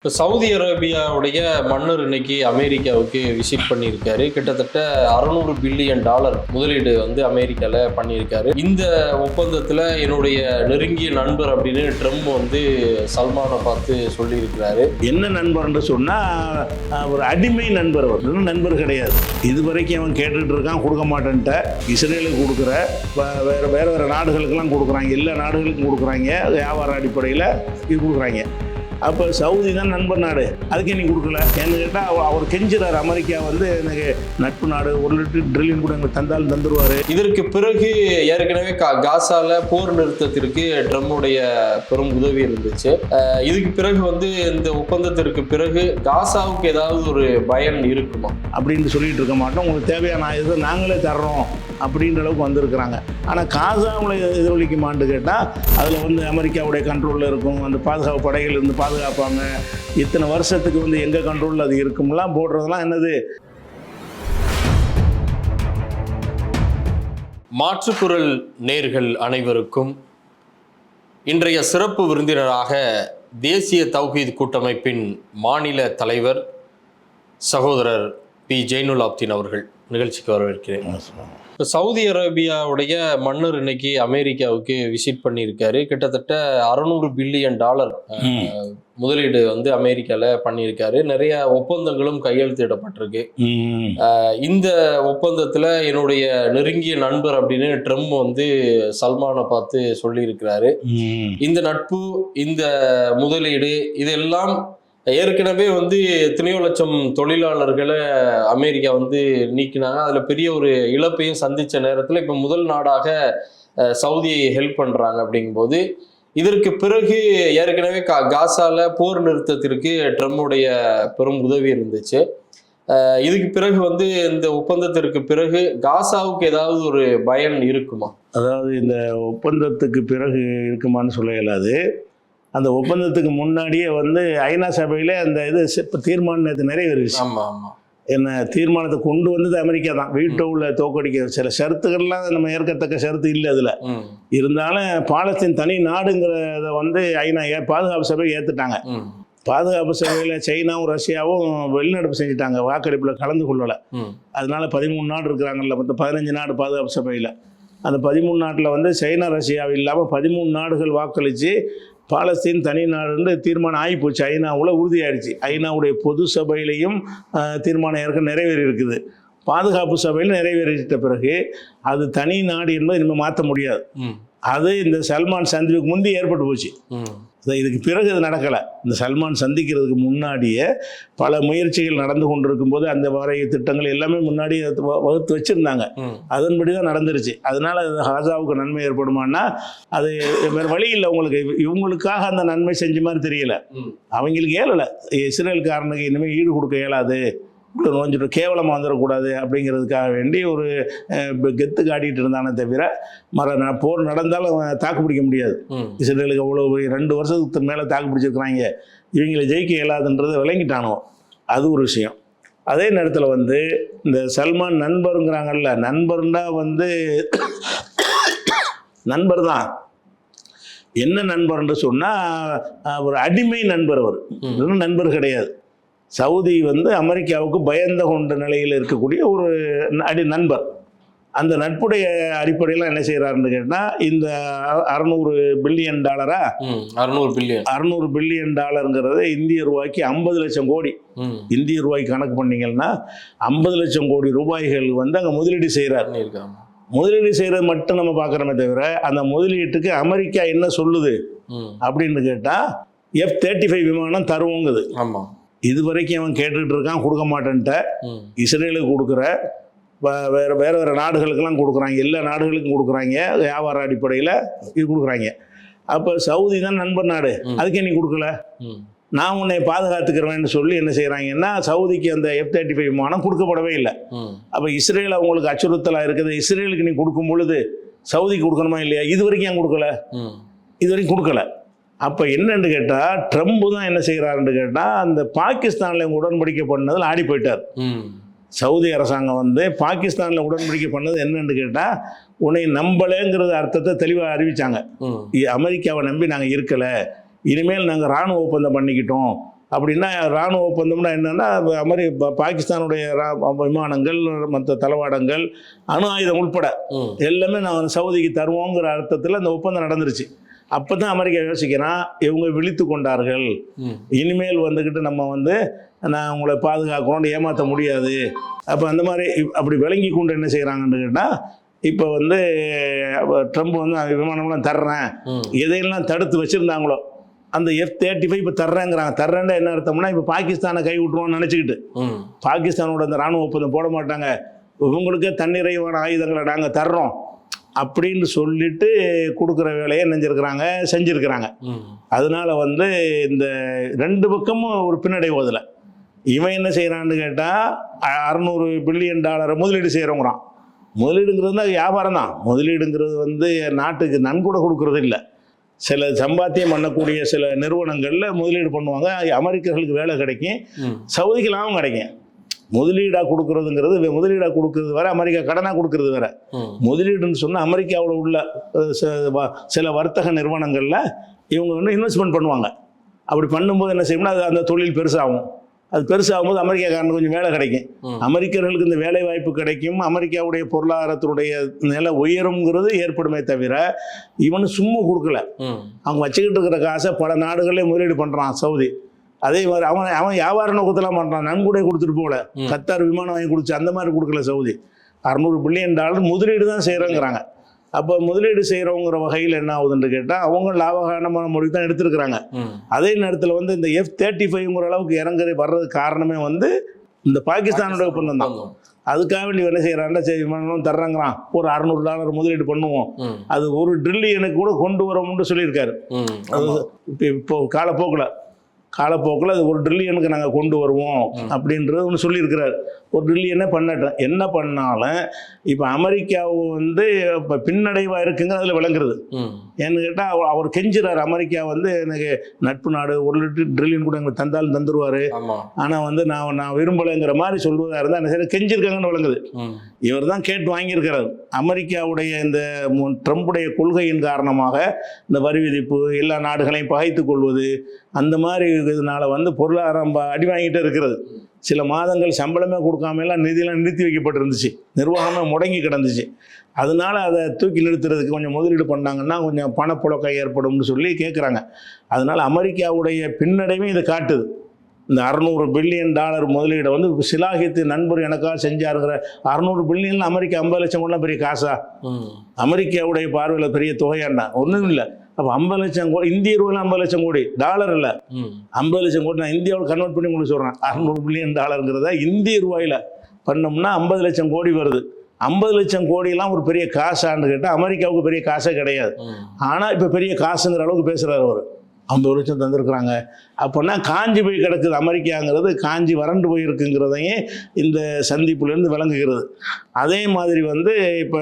இப்போ சவுதி அரேபியாவுடைய மன்னர் இன்னைக்கு அமெரிக்காவுக்கு விசிட் பண்ணியிருக்காரு. கிட்டத்தட்ட அறநூறு பில்லியன் டாலர் முதலீடு வந்து அமெரிக்காவில் பண்ணியிருக்காரு. இந்த ஒப்பந்தத்தில் என்னுடைய நெருங்கிய நண்பர் அப்படின்னு ட்ரம்ப் வந்து சல்மானை பார்த்து சொல்லியிருக்கிறாரு. என்ன நண்பர்னு சொன்னால் ஒரு அடிமை நண்பர் அவர். நண்பர் கிடையாது. இது வரைக்கும் அவன் கேட்டுட்டு இருக்கான் கொடுக்க மாட்டேன்ட்ட. இஸ்ரேலுக்கு கொடுக்குற வேறு வேற வேற வேற நாடுகளுக்கெல்லாம் கொடுக்குறாங்க. எல்லா நாடுகளுக்கும் கொடுக்குறாங்க. வியாபார அடிப்படையில் இது கொடுக்குறாங்க. அப்போ சவுதி தான் நண்பர் நாடு அதுக்கே நீ கொடுக்கல. ஏன்னு கேட்டால் அவர் கெஞ்சுறாரு. அமெரிக்கா வந்து எனக்கு நட்பு நாடு ஒரு லிட்டர் ட்ரில்லியன் கூட எங்களுக்கு தந்தாலும் தந்துருவாரு. இதற்கு பிறகு ஏற்கனவே கா காசால போர் நிறுத்தத்திற்கு ட்ரம்முடைய பெரும் உதவி இருந்துச்சு. இதுக்கு பிறகு வந்து இந்த ஒப்பந்தத்திற்கு பிறகு காசாவுக்கு ஏதாவது ஒரு பயன் இருக்குமா? அப்படின்னு சொல்லிட்டு இருக்க மாட்டோம். உங்களுக்கு தேவையான இது நாங்களே தர்றோம் அப்படின்ற அளவுக்கு வந்திருக்கிறாங்க. ஆனால் காசாவில் எதிரொலிக்குமான்னு கேட்டால் அதில் வந்து அமெரிக்காவுடைய கண்ட்ரோலில் இருக்கும். அந்த பாதுகாப்பு படைகள் இருந்து பாதுகாப்பாங்க. இத்தனை வருஷத்துக்கு வந்து எங்கள் கண்ட்ரோலில் அது இருக்கும்லாம் போடுறதெல்லாம் என்னது? மாற்றுக்குரல் நேர்கள் அனைவருக்கும் இன்றைய சிறப்பு விருந்தினராக தேசிய தௌஹீத் கூட்டமைப்பின் மாநில தலைவர் சகோதரர் பி. ஜெயினுல் ஆப்தீன் அவர்கள் நிகழ்ச்சிக்கு வரவேற்கிறேன். இப்போ சவுதி அரேபியாவுடைய மன்னர் இன்னைக்கு அமெரிக்காவுக்கு விசிட் பண்ணியிருக்காரு. கிட்டத்தட்ட அறநூறு பில்லியன் டாலர் முதலீடு வந்து அமெரிக்காவில் பண்ணியிருக்காரு. நிறைய ஒப்பந்தங்களும் கையெழுத்திடப்பட்டிருக்கு இந்த ஒப்பந்தத்துல என்னுடைய நெருங்கிய நண்பர் அப்படின்னு ட்ரம்ப் வந்து சல்மானை பார்த்து சொல்லியிருக்கிறாரு. இந்த நட்பு இந்த முதலீடு இதெல்லாம் ஏற்கனவே வந்து எத்தனையோ லட்சம் தொழிலாளர்களை அமெரிக்கா வந்து நீக்கினாங்க. அதில் பெரிய ஒரு இழப்பையும் சந்தித்த நேரத்தில் இப்போ முதல் நாடாக சவுதியை ஹெல்ப் பண்ணுறாங்க அப்படிங்கும்போது இதற்கு பிறகு ஏற்கனவே கா காசால போர் நிறுத்தத்திற்கு ட்ரம்முடைய பெரும் உதவி இருந்துச்சு. இதுக்கு பிறகு வந்து இந்த ஒப்பந்தத்திற்கு பிறகு காசாவுக்கு ஏதாவது ஒரு பயன் இருக்குமா? அதாவது இந்த ஒப்பந்தத்துக்கு பிறகு இருக்குமான்னு சொல்ல இயலாது அந்த ஒப்பந்தத்துக்கு முன்னாடியே வந்து ஐநா சபையில் அந்த இது ஆமா ஆமா. என்ன தீர்மானத்தை கொண்டு வந்தது அமெரிக்கா தான். வீட்டோவில் தோக்கடிக்க சில ஷரத்துக்கள்லாம் நம்ம ஏற்கத்தக்க ஷரத்து இல்லை அதில். இருந்தாலும் பாலஸ்தீன் தனி நாடுங்கிறத வந்து ஐநா ஏ பாதுகாப்பு சபை ஏற்றுட்டாங்க பாதுகாப்பு சபையில் சைனாவும் ரஷ்யாவும் வெளிநடப்பு செஞ்சுட்டாங்க. வாக்கெடுப்பில் கலந்து கொள்ளலை. அதனால பதிமூணு நாடு இருக்கிறாங்கல்ல மொத்தம் பதினஞ்சு நாடு பாதுகாப்பு சபையில். அந்த பதிமூணு நாட்டில் வந்து சைனா ரஷ்யா இல்லாமல் பதிமூணு நாடுகள் வாக்களித்து பாலஸ்தீன் தனி நாடுன்னு தீர்மானம் ஆகிப்போச்சு ஐநாவில் உறுதியாயிடுச்சு ஐநாவுடைய பொது சபையிலையும் தீர்மானம் ஏற்க நிறைவேறி இருக்குது பாதுகாப்பு சபையில் நிறைவேறிட்ட பிறகு அது தனி நாடு என்பதை இனிமேல் மாற்ற முடியாது. அது இந்த சல்மான் சந்திப்புக்கு முந்தி ஏற்பட்டு போச்சு. இதுக்கு பிறகு இது நடக்கலை. இந்த சல்மான் சந்திக்கிறதுக்கு முன்னாடியே பல முயற்சிகள் நடந்து கொண்டிருக்கும் போது அந்த வரைய திட்டங்கள் எல்லாமே முன்னாடி வகுத்து வச்சுருந்தாங்க. அதன்படி தான் நடந்துருச்சு. அதனால அது ஹாஜாவுக்கு நன்மை ஏற்படுமான்னா அது வேறு வழி இல்லை உங்களுக்கு. இவ- இவங்களுக்காக அந்த நன்மை செஞ்ச மாதிரி தெரியல. அவங்களுக்கு ஏழலை இஸ்ரேலுக்காரனுக்கு இனிமேல் ஈடு கொடுக்க இயலாது. இப்படி நோஞ்சிட்டு கேவலமாக வந்துடக்கூடாது அப்படிங்கிறதுக்காக வேண்டி ஒரு கெத்து காட்டிகிட்டு இருந்தானே தவிர மர போர் நடந்தாலும் தாக்கு பிடிக்க முடியாது. இஸ்ரேலுக்கு அவ்வளோ ரெண்டு வருஷத்துக்கு மேலே தாக்கு பிடிச்சிருக்கிறாங்க. இவங்களை ஜெயிக்க இயலாதுன்றதை விளங்கிட்டானோ? அது ஒரு விஷயம். அதே நேரத்தில் வந்து இந்த சல்மான் நண்பருங்கிறாங்கல்ல நண்பர்னா வந்து நண்பர் தான். என்ன நண்பர்னு சொன்னால் ஒரு அடிமை நண்பர் அவர். நண்பர் கிடையாது. சவுதி வந்து அமெரிக்காவுக்கு பயந்த கொண்ட நிலையில் இருக்கக்கூடிய ஒரு அடி நண்பர். அந்த நட்புடைய அடிப்படையில் என்ன செய்கிறாருன்னு கேட்டால் இந்த அறநூறு பில்லியன் டாலரா? அறுநூறு பில்லியன். அறநூறு பில்லியன் டாலருங்கிறது இந்திய ரூபாய்க்கு ஐம்பது லட்சம் கோடி. இந்திய ரூபாய்க்கு கணக்கு பண்ணீங்கன்னா ஐம்பது லட்சம் கோடி ரூபாய்கள் வந்து அங்கே முதலீடு செய்கிறார் முதலீடு செய்கிறது மட்டும் நம்ம பார்க்குறோமே தவிர அந்த முதலீட்டுக்கு அமெரிக்கா என்ன சொல்லுது? அப்படின்னு கேட்டால் எஃப் தேர்ட்டி ஃபைவ் விமானம் தருவோங்குது. ஆமா. இது வரைக்கும் அவன் கேட்டுட்டு இருக்கான் கொடுக்க மாட்டேன்ட்ட. இஸ்ரேலுக்கு கொடுக்குற வேற வேற வேற நாடுகளுக்கெல்லாம் கொடுக்குறாங்க. எல்லா நாடுகளுக்கும் கொடுக்குறாங்க. வியாபார அடிப்படையில் இது கொடுக்குறாங்க. அப்போ சவுதி தான் நண்பர் நாடு. அதுக்கே நீ கொடுக்கல. நான் உன்னை பாதுகாத்துக்கிறேன்னு சொல்லி என்ன செய்கிறாங்கன்னா சவுதிக்கு அந்த எஃப் தேர்ட்டி ஃபைவ் விமானம் கொடுக்கப்படவே இல்லை. அப்போ இஸ்ரேல் அவங்களுக்கு அச்சுறுத்தலாக இருக்குது. இஸ்ரேலுக்கு நீ கொடுக்கும் பொழுது சவுதிக்கு கொடுக்கணுமா இல்லையா? இது வரைக்கும் ஏன் கொடுக்கல? இது வரைக்கும் கொடுக்கல. அப்போ என்னன்னு கேட்டால் ட்ரம்ப் தான் என்ன செய்கிறாருன்னு கேட்டால் அந்த பாகிஸ்தானில் உடன்படிக்கை பண்ணதில் ஆடி போயிட்டார். சவுதி அரசாங்கம் வந்து பாகிஸ்தானில் உடன்படிக்கை பண்ணது என்னன்னு கேட்டால் உன்னை நம்பலைங்கிறது அர்த்தத்தை தெளிவாக இ- அமெரிக்காவை நம்பி நாங்கள் இருக்கலை. இனிமேல் நாங்கள் இராணுவ ஒப்பந்தம் பண்ணிக்கிட்டோம். அப்படின்னா ராணுவ ஒப்பந்தம்னா என்னன்னா மாதிரி பாகிஸ்தானுடைய விமானங்கள் மற்ற தளவாடங்கள் அணு ஆயுதம் உட்பட எல்லாமே நான் சவுதிக்கு தருவோங்கிற அர்த்தத்தில் அந்த ஒப்பந்தம் நடந்துருச்சு. அப்போ தான் அமெரிக்கா யோசிக்கிறான் இவங்க விழித்து கொண்டார்கள். இனிமேல் வந்துக்கிட்டு நம்ம வந்து நான் உங்களை பாதுகாக்கணும்னு ஏமாற்ற முடியாது. அப்போ அந்த மாதிரி அப்படி விளங்கி கொண்டு என்ன செய்கிறாங்கன்னு கேட்டால் இப்போ வந்து ட்ரம்ப் வந்து விமானம்லாம் தர்றேன். எதையெல்லாம் தடுத்து வச்சுருந்தாங்களோ அந்த எஃப் தேர்ட்டி ஃபைவ் இப்போ தர்றேங்கிறாங்க. தர்றேன்னா என்ன அர்த்தம்னா இப்போ பாகிஸ்தானை கை விட்டுருவோம்னு நினச்சிக்கிட்டு. பாகிஸ்தானோட அந்த ராணுவ ஒப்பந்தம் போட மாட்டாங்க. இவங்களுக்கே தன்னிறைவான ஆயுதங்களை நாங்கள் தர்றோம். அப்படின்னு சொல்லிட்டு கொடுக்குற வேலையை நெஞ்சிருக்கிறாங்க செஞ்சுருக்கிறாங்க. அதனால வந்து இந்த ரெண்டு பக்கமும் ஒரு பின்னடைவு அதில். இவன் என்ன செய்கிறான்னு கேட்டால் அறநூறு பில்லியன் டாலரை முதலீடு செய்கிறவங்கிறான் முதலீடுங்கிறது தான் வியாபாரம் தான். முதலீடுங்கிறது வந்து நாட்டுக்கு நன்கொடை கொடுக்கறது இல்லை. சில சம்பாத்தியம் பண்ணக்கூடிய சில நிறுவனங்களில் முதலீடு பண்ணுவாங்க. அமெரிக்கர்களுக்கு வேலை கிடைக்கும். சவுதிக்கு லாபம் கிடைக்கும். முதலீடாக கொடுக்கறதுங்கிறது முதலீடாக கொடுக்கறது வேற அமெரிக்கா கடனாக கொடுக்கறது வேற. முதலீடுன்னு சொன்னால் அமெரிக்காவில் உள்ள சில வர்த்தக நிறுவனங்களில் இவங்க வந்து இன்வெஸ்ட்மெண்ட் பண்ணுவாங்க. அப்படி பண்ணும்போது என்ன செய்யணும்னா அது அந்த தொழில் பெருசாகும். அது பெருசாகும்போது அமெரிக்காக்காரனுக்கு கொஞ்சம் வேலை கிடைக்கும். அமெரிக்கர்களுக்கு இந்த வேலை வாய்ப்பு கிடைக்கும். அமெரிக்காவுடைய பொருளாதாரத்தினுடைய நிலை உயருங்கிறது ஏற்படுமே தவிர இவனு சும்மா கொடுக்கல. அவங்க வச்சுக்கிட்டு இருக்கிற காசை பல நாடுகளே முதலீடு பண்ணுறான் சவுதி. அதே மாதிரி அவன் அவன் வியாபார நோக்கத்தெல்லாம் பண்ணுறான் நன்கொடை கொடுத்துட்டு போகல. கத்தார் விமானம் வாங்கி கொடுத்து அந்த மாதிரி கொடுக்கல சவுதி. அறநூறு பில்லியன் டாலர் முதலீடு தான் செய்கிறோங்கிறாங்க அப்போ முதலீடு செய்கிறவங்கிற வகையில் என்ன ஆகுதுன்னு கேட்டால் அவங்க லாபகாரமான மொழி தான் எடுத்திருக்கிறாங்க. அதே நேரத்தில் வந்து இந்த எஃப் தேர்ட்டி ஃபைவ்ங்கிற அளவுக்கு இறங்குறது வர்றதுக்கு காரணமே வந்து இந்த பாகிஸ்தானோட ஒப்பந்தம் தான். அதுக்காக வேண்டி என்ன செய்கிறான்னா சரி விமானம் தர்றாங்கிறான். ஒரு அறநூறு டாலர் முதலீடு பண்ணுவோம். அது ஒரு ட்ரில்லியனுக்கு கூட கொண்டு வரோம்னு சொல்லியிருக்காரு. இப்போ காலப்போக்கில். காலப்போக்கில் அது ஒரு ட்ரில்லியனுக்கு நாங்கள் கொண்டு வருவோம் அப்படின்றது ஒன்று சொல்லியிருக்கிறார். ஒரு ட்ரில்லியனே பண்ணட்டும் என்ன பண்ணாலும் இப்போ அமெரிக்காவை வந்து இப்போ பின்னடைவாக இருக்குங்க அதில் விளங்குறது ஏன்னு கேட்டால் அவர் கெஞ்சுறாரு. அமெரிக்கா வந்து எனக்கு நட்பு நாடு ஒரு லிட்டர் ட்ரில்லியன் கூட எங்களுக்கு தந்தாலும் தந்துருவார். ஆமா. ஆனால் வந்து நான் நான் விரும்பலைங்கிற மாதிரி சொல்வதாக இருந்தால் என்ன செய்ய கெஞ்சிருக்காங்கன்னு விளங்குது. இவர் தான் கேட்டு வாங்கியிருக்கிறார். அமெரிக்காவுடைய இந்த ட்ரம்புடைய கொள்கையின் காரணமாக இந்த வரி விதிப்பு எல்லா நாடுகளையும் பகைத்து கொள்வது அந்த மாதிரி இதனால வந்து பொருளாதாரம் அடி வாங்கிட்டு இருக்கிறது. சில மாதங்கள் சம்பளமே கொடுக்காம எல்லாம் நிதியெல்லாம் நிறுத்தி வைக்கப்பட்டிருந்துச்சு. நிர்வாகமே முடங்கி கிடந்துச்சு. அதனால அதை தூக்கி நிறுத்துறதுக்கு கொஞ்சம் முதலீடு பண்ணாங்கன்னா கொஞ்சம் பணப்புழக்கம் ஏற்படும்னு சொல்லி கேட்குறாங்க அதனால அமெரிக்காவுடைய பின்னடைவும் இதை காட்டுது. இந்த அறநூறு பில்லியன் டாலர் முதலீடை வந்து சிலாகித்து நண்பர் எனக்காக செஞ்சாருங்கிற அறநூறு பில்லியன் அமெரிக்கா ஐம்பது லட்சம் கூட பெரிய காசா? அமெரிக்காவுடைய பார்வையில் பெரிய தொகையாண்டா? ஒன்றும் இல்லை. அப்போ ஐம்பது லட்சம் கோடி இந்திய ரூபாயில் ஐம்பது லட்சம் கோடி டாலர் இல்லை. ஐம்பது லட்சம் கோடி நான் இந்தியாவில் கன்வெர்ட் பண்ணி உங்களுக்கு சொல்கிறேன் அறநூறு பில்லியன் டாலருங்கிறத இந்திய ரூபாயில் பண்ணோம்னா ஐம்பது லட்சம் கோடி வருது. ஐம்பது லட்சம் கோடியெல்லாம் ஒரு பெரிய காசான்னு கேட்டால் அமெரிக்காவுக்கு பெரிய காசே கிடையாது. ஆனால் இப்போ பெரிய காசுங்கிற அளவுக்கு பேசுகிறாரு அவர். ஐம்பது லட்சம் தந்திருக்கிறாங்க. அப்போனா காஞ்சி போய் கிடக்குது அமெரிக்காங்கிறது காஞ்சி வறண்டு போயிருக்குங்கிறதையும் இந்த சந்திப்புலேருந்து விளங்குகிறது. அதே மாதிரி வந்து இப்போ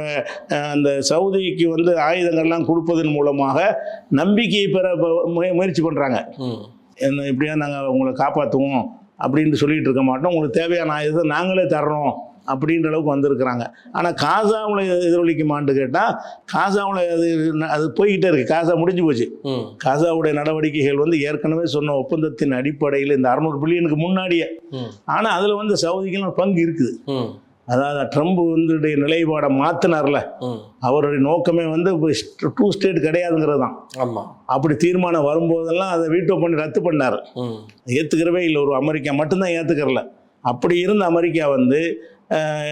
அந்த சவுதிக்கு வந்து ஆயுதங்கள்லாம் கொடுப்பதன் மூலமாக நம்பிக்கையை பெற முயற்சி பண்ணுறாங்க என்ன இப்படியா நாங்கள் உங்களை காப்பாற்றுவோம் அப்படின்னு சொல்லிட்டு இருக்க மாட்டோம். உங்களுக்கு தேவையான ஆயுதத்தை நாங்களே தர்றோம் அப்படின்ற அளவுக்கு வந்திருக்கிறாங்க. ஆனால் காசாவில் எதிரொலிக்குமான்னு கேட்டால் காசாவில் அது அது போய்கிட்டே இருக்குது காசா முடிஞ்சு போச்சு. காசாவுடைய நடவடிக்கைகள் வந்து ஏற்கனவே சொன்ன ஒப்பந்தத்தின் அடிப்படையில் இந்த அறநூறு பில்லியனுக்கு முன்னாடியே. ஆனால் அதில் வந்து சவுதிக்கெல்லாம் பங்கு இருக்குது. அதாவது ட்ரம்ப் வந்து நிலைப்பாடை மாற்றினார்ல அவருடைய நோக்கமே வந்து டூ ஸ்டேட் கிடையாதுங்கிறது தான். அப்படி தீர்மானம் வரும்போதெல்லாம் அதை வீட்டோ பண்ணி ரத்து பண்ணார். ஏற்றுக்கிறவே இல்லை. ஒரு அமெரிக்கா மட்டும்தான் ஏற்றுக்கிறல அப்படி இருந்த அமெரிக்கா வந்து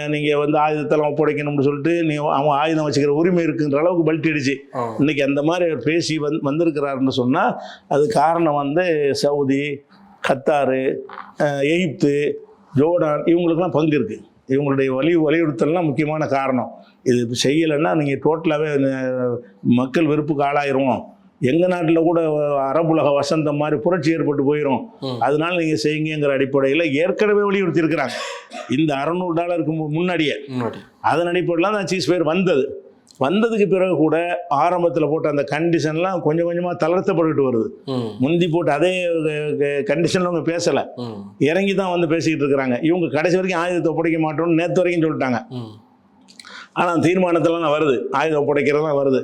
நீங்கள் வந்து ஆயுதத்தெல்லாம் ஒப்படைக்கணும்னு சொல்லிட்டு நீ அவங்க ஆயுதம் வச்சுக்கிற உரிமை இருக்குன்ற அளவுக்கு பல்ட்டி அடிச்சு. ஆ. இன்னைக்கு அந்த மாதிரி அவர் பேசி வந்து வந்திருக்கிறாருன்னு சொன்னால் அது காரணம் வந்து சவுதி கத்தாரு எகிப்து ஜோர்டான் இவங்களுக்கெல்லாம் பங்கு இருக்குது இவங்களுடைய வலி வலியுறுத்தல்லாம் முக்கியமான காரணம். இது செய்யலைன்னா நீங்கள் டோட்டலாகவே மக்கள் வெறுப்புக்கு ஆளாயிருவோம். எங்கள் நாட்டில் கூட அரபுலக வசந்தம் மாதிரி புரட்சி ஏற்பட்டு போயிடும். அதனால நீங்கள் செய்யுங்கிற அடிப்படையில் ஏற்கனவே வலியுறுத்தி இருக்கிறாங்க இந்த அறநூறு டாலருக்கு முன்னாடியே. முன்னாடி. அதன் அடிப்படையில் தான் சீஸ் ஃபயர் வந்தது. வந்ததுக்கு பிறகு கூட ஆரம்பத்தில் போட்ட அந்த கண்டிஷன்லாம் கொஞ்சம் கொஞ்சமாக தளர்த்தப்பட்டுட்டு வருது. முந்தி போட்டு அதே கண்டிஷனில் அவங்க பேசலை. இறங்கி தான் வந்து பேசிக்கிட்டு இருக்கிறாங்க. இவங்க கடைசி வரைக்கும் ஆயுதத்தை ஒப்படைக்க மாட்டோம்னு நேற்று வரைக்கும் சொல்லிட்டாங்க. ஆனால் தீர்மானத்திலாம் வருது. ஆயுதம் ஒப்படைக்கிறதெல்லாம் வருது.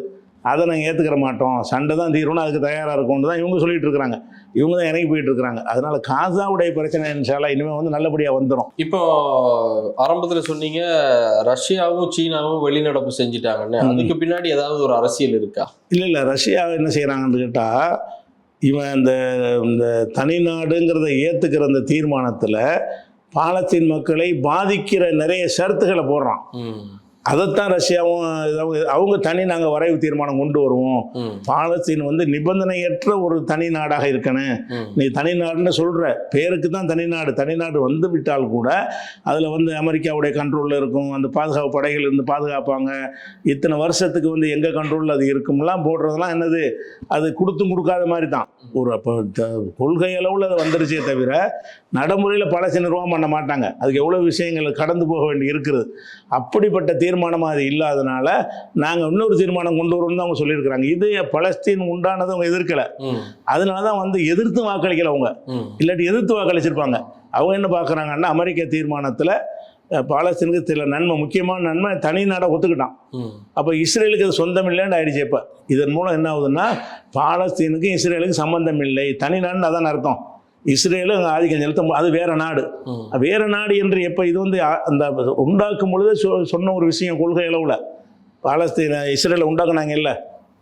அதை நாங்கள் ஏற்றுக்கிற மாட்டோம். சண்டை தான் தீரணும் அதுக்கு தயாராக இருக்கும்னு தான் இவங்க சொல்லிட்டு இருக்கிறாங்க இவங்க தான் இறங்கி போயிட்டு இருக்கிறாங்க அதனால காசாவுடைய பிரச்சனை இன்ஷால்லா இனிமேல் வந்து நல்லபடியாக வந்துடும் இப்போ ஆரம்பத்துல சொன்னீங்க ரஷ்யாவும் சீனாவும் வெளிநடப்பு செஞ்சுட்டாங்கன்னு. அதுக்கு பின்னாடி ஏதாவது ஒரு அரசியல் இருக்கா? இல்லை இல்லை. ரஷ்யா என்ன செய்கிறாங்கன்னு கேட்டால் இவன் இந்த இந்த தனிநாடுங்கிறத ஏற்றுக்கிற அந்த தீர்மானத்தில் பாலஸ்தீன் மக்களை பாதிக்கிற நிறைய ஷரத்துகளை போடுறான். அதைத்தான் ரஷ்யாவும் அவங்க தனி நாங்கள் வரைவு தீர்மானம் கொண்டு வருவோம். பாலஸ்தீன் வந்து நிபந்தனையற்ற ஒரு தனி நாடாக இருக்கணும் நீ தனி நாடுன்னு சொல்கிற பேருக்கு தான் தனி நாடு. தனி நாடு வந்து விட்டால் கூட அதில் வந்து அமெரிக்காவுடைய கண்ட்ரோலில் இருக்கும். அந்த பாதுகாப்பு படைகள் இருந்து பாதுகாப்பாங்க. இத்தனை வருஷத்துக்கு வந்து எங்கள் கண்ட்ரோலில் அது இருக்கும்லாம் போடுறதெல்லாம் என்னது? அது கொடுத்தும் கொடுக்காத மாதிரி தான். ஒரு அப்போ கொள்கை அளவில் அது வந்துருச்சே தவிர நடைமுறையில் பழச நிர்வாகம் பண்ண மாட்டாங்க. அதுக்கு எவ்வளோ விஷயங்கள் கடந்து போக வேண்டி இருக்குது. அப்படிப்பட்ட தீர்மானமாக அது இல்லாதனால நாங்கள் இன்னொரு தீர்மானம் கொண்டு வரோம்னு அவங்க சொல்லியிருக்கிறாங்க. இது பலஸ்தீன் உண்டானதை அவங்க எதிர்க்கலை. அதனால தான் வந்து எதிர்த்து வாக்களிக்கல அவங்க. இல்லாட்டி எதிர்த்து வாக்களிச்சிருப்பாங்க. அவங்க என்ன பார்க்குறாங்கன்னா அமெரிக்க தீர்மானத்தில் பாலஸ்தீனுக்கு சில நன்மை முக்கியமான நன்மை தனி நாடை ஒத்துக்கிட்டான். அப்போ இஸ்ரேலுக்கு அது சொந்தம் இல்லைன்னு ஆயிடுச்சு இப்போ. இதன் மூலம் என்ன ஆகுதுன்னா பாலஸ்தீனுக்கும் இஸ்ரேலுக்கும் சம்பந்தம் இல்லை. தனி நாடுன்னு அதான் அர்த்தம். இஸ்ரேலும் ஆதிக்கம் செலுத்த அது வேற நாடு. வேற நாடு என்று எப்போ இது வந்து அந்த உண்டாக்கும் பொழுது சொன்ன ஒரு விஷயம் கொள்கை அளவில். பாலஸ்தீன இஸ்ரேலை உண்டாக்குனாங்க இல்லை.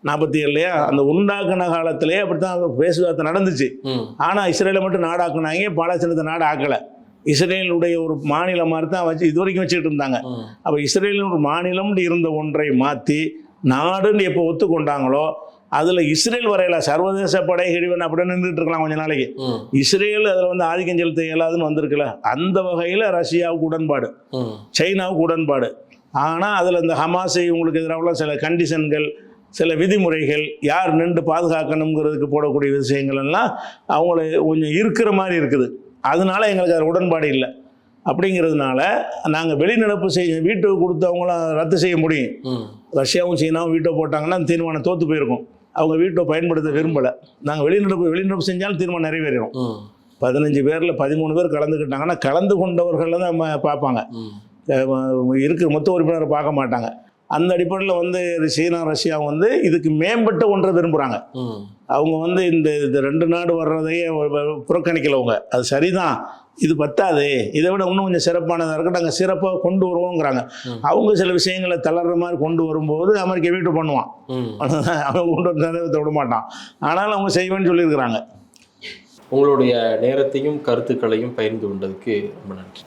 நாற்பத்தி ஏழுலையா அந்த உண்டாக்குன காலத்திலேயே அப்படி தான் பேசுவார்த்தை நடந்துச்சு. ஆனால் இஸ்ரேலை மட்டும் நாடாக்குனாங்க பாலஸ்தீனத்தை நாடு ஆக்கலை. இஸ்ரேலுடைய ஒரு மாநிலம் மாதிரி தான் வச்சு இது வரைக்கும் வச்சுக்கிட்டு இருந்தாங்க. அப்போ இஸ்ரேலின் ஒரு மாநிலம்னு இருந்த ஒன்றை மாற்றி நாடுன்னு எப்போ ஒத்துக்கொண்டாங்களோ அதில் இஸ்ரேல் வரையில சர்வதேச படை கிழிவன் அப்படின்னு நின்றுட்டு இருக்கலாம் கொஞ்ச நாளைக்கு. இஸ்ரேல் அதில் வந்து ஆதிக்கம் செலுத்த இயலாதுன்னு வந்திருக்குல்ல. அந்த வகையில் ரஷ்யாவுக்கு உடன்பாடு. சைனாவுக்கு உடன்பாடு. ஆனால் அதில் இந்த ஹமாஸை உங்களுக்கு எதிராக சில கண்டிஷன்கள் சில விதிமுறைகள் யார் நின்று பாதுகாக்கணுங்கிறதுக்கு போடக்கூடிய விஷயங்கள் எல்லாம் அவங்கள கொஞ்சம் இருக்கிற மாதிரி இருக்குது. அதனால எங்களுக்கு அதில் உடன்பாடு இல்லை. அப்படிங்கிறதுனால நாங்கள் வெளிநடப்பு செய்ய வீட்டுக்கு கொடுத்தவங்களாம் ரத்து செய்ய முடியும். ரஷ்யாவும் சீனாவும் வீட்டோ போட்டாங்கன்னா அந்த தீர்மானம் தோற்று போயிருக்கும். அவங்க வீட்டோ பயன்படுத்த விரும்பலை. நாங்கள் வெளிநடப்பு வெளிநடப்பு செஞ்சாலும் தீர்மானம் நிறைவேறிடும். ம், பதினஞ்சு பேரில் பதிமூணு பேர் கலந்துக்கிட்டாங்கன்னா கலந்து கொண்டவர்களை தான் பார்ப்பாங்க. இருக்கிற மொத்த உறுப்பினரை பார்க்க மாட்டாங்க. அந்த அடிப்படையில் வந்து சீனா ரஷ்யா வந்து இதுக்கு மேம்பட்ட ஒன்றை விரும்புகிறாங்க அவங்க வந்து இந்த ரெண்டு நாடு வர்றதையே புறக்கணிக்கலவங்க அது சரிதான். இது பத்தாது. இதை விட இன்னும் கொஞ்சம் சிறப்பானதாக இருக்கு நாங்கள் சிறப்பாக கொண்டு வருவோங்கிறாங்க. அவங்க சில விஷயங்களை தளர்ற மாதிரி கொண்டு வரும்போது அமெரிக்கா வீட்டு பண்ணுவான். அவன் கொண்டு வந்து நிறைவேற்ற விட மாட்டான். ஆனாலும் அவங்க செய்வேன்னு சொல்லியிருக்கிறாங்க. உங்களுடைய நேரத்தையும் கருத்துக்களையும் பகிர்ந்து கொண்டதுக்கு ரொம்ப நன்றி.